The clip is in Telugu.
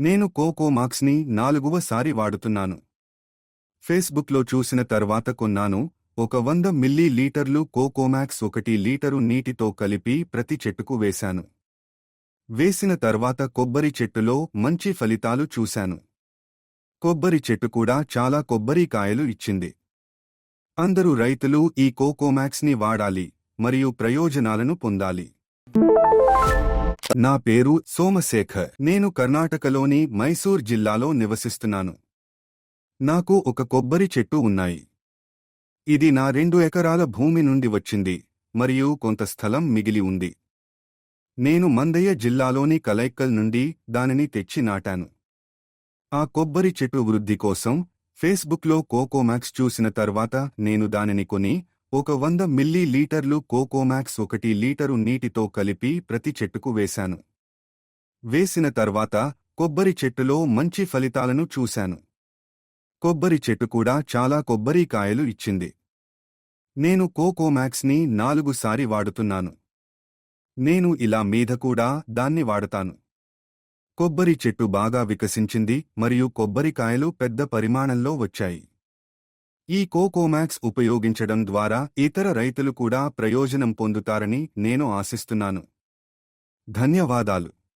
నేను కోకోమాక్స్ని నాలుగవ సారి వాడుతున్నాను. ఫేస్బుక్లో చూసిన తర్వాత కొన్నాను ఒక వంద మిల్లీ లీటర్లు కోకోమాక్స్ ఒకటి లీటరు నీటితో కలిపి ప్రతి చెట్టుకు వేశాను. వేసిన తర్వాత కొబ్బరి చెట్టులో మంచి ఫలితాలు చూశాను. కొబ్బరి చెట్టు కూడా చాలా కొబ్బరికాయలు ఇచ్చింది. అందరూ రైతులు ఈ కోకోమాక్స్ని వాడాలి మరియు ప్రయోజనాలను పొందాలి. నా పేరు సోమశేఖర్. నేను కర్ణాటకలోని మైసూర్ జిల్లాలో నివసిస్తున్నాను. నాకు ఒక కొబ్బరి చెట్టు ఉన్నాయి. ఇది నా రెండు ఎకరాల భూమి నుండి వచ్చింది మరియు కొంత స్థలం మిగిలి ఉంది. నేను మందయ్య జిల్లాలోని కలైక్కల్ నుండి దానిని తెచ్చి నాటాను. ఆ కొబ్బరి చెట్టు వృద్ధి కోసం ఫేస్బుక్లో కోకోమాక్స్ చూసిన తర్వాత నేను దానిని కొని ఒక వంద మిల్లీ లీటర్లు కోకోమాక్స్ ఒకటి లీటరు నీటితో కలిపి ప్రతి చెట్టుకు వేశాను. వేసిన తర్వాత కొబ్బరి చెట్టులో మంచి ఫలితాలను చూశాను. కొబ్బరి చెట్టు కూడా చాలా కొబ్బరికాయలు ఇచ్చింది. నేను కోకోమాక్స్ని నాలుగుసారి వాడుతున్నాను. నేను ఇలా మీద కూడా దాన్ని వాడతాను. కొబ్బరి చెట్టు బాగా వికసించింది మరియు కొబ్బరికాయలు పెద్ద పరిమాణంలో వచ్చాయి. ఈ కోకోమాక్స్ ఉపయోగించడం ద్వారా ఇతర రైతులు కూడా ప్రయోజనం పొందుతారని నేను ఆశిస్తున్నాను. ధన్యవాదాలు.